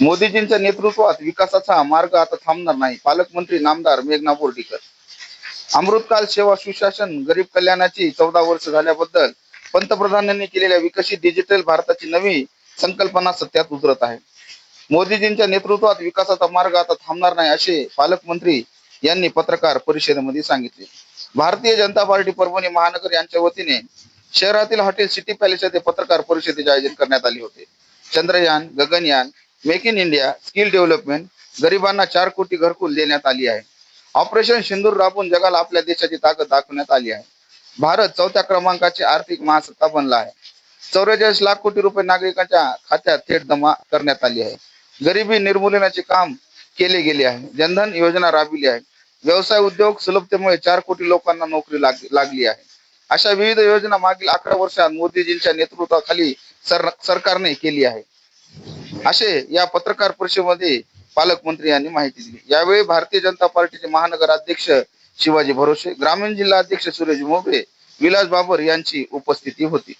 मोदीजींच्या नेतृत्वात विकासाचा मार्ग आता थांबणार नाही. पालकमंत्री नामदार मेघना बोर्डीकर. अमृतकाल सेवा सुशासन गरीब कल्याणाची चौदा वर्ष झाल्याबद्दल पंतप्रधानांनी केलेल्या विकसित डिजिटल भारताची नवी संकल्पना सत्यात उतरत आहे. मोदीजींच्या नेतृत्वात विकासाचा मार्ग आता थांबणार नाही असे पालकमंत्री यांनी पत्रकार परिषदेमध्ये सांगितले. भारतीय जनता पार्टी परभणी महानगर यांच्या वतीने शहरातील हॉटेल सिटी पॅलेस येथे पत्रकार परिषदेचे आयोजन करण्यात आले होते. Chandrayaan Gaganyaan make in India skill development गरिबांना चार कोटी घरकुल देण्यात आली आहे. ऑपरेशन सिंदूर राबून जगाला आपल्या देशाची ताकद दाखवण्यात आली आहे. भारत चौथ्या क्रमांकाची आर्थिक महासत्ता बनला आहे. चौवेचाळीस लाख कोटी रुपये नागरिकांच्या खात्यात थेट जमा करण्यात आली आहे. गरिबी निर्मूलनाचे काम केले गेले आहे. जनधन योजना राबविली आहे. व्यवसाय उद्योग सुलभतेमुळे चार कोटी लोकांना नोकरी लाग- लागली आहे. अशा विविध योजना मागील अकरा वर्षात मोदीजींच्या नेतृत्वाखाली सर सरकारने केली आहे. असे या पत्रकार परिषदेमध्ये पालकमंत्री यांनी माहिती दिली. यावेळी भारतीय जनता पार्टीचे महानगर अध्यक्ष शिवाजी भरोसे ग्रामीण जिल्हा अध्यक्ष सुरेश मोबे विलास बाबर यांची उपस्थिती होती.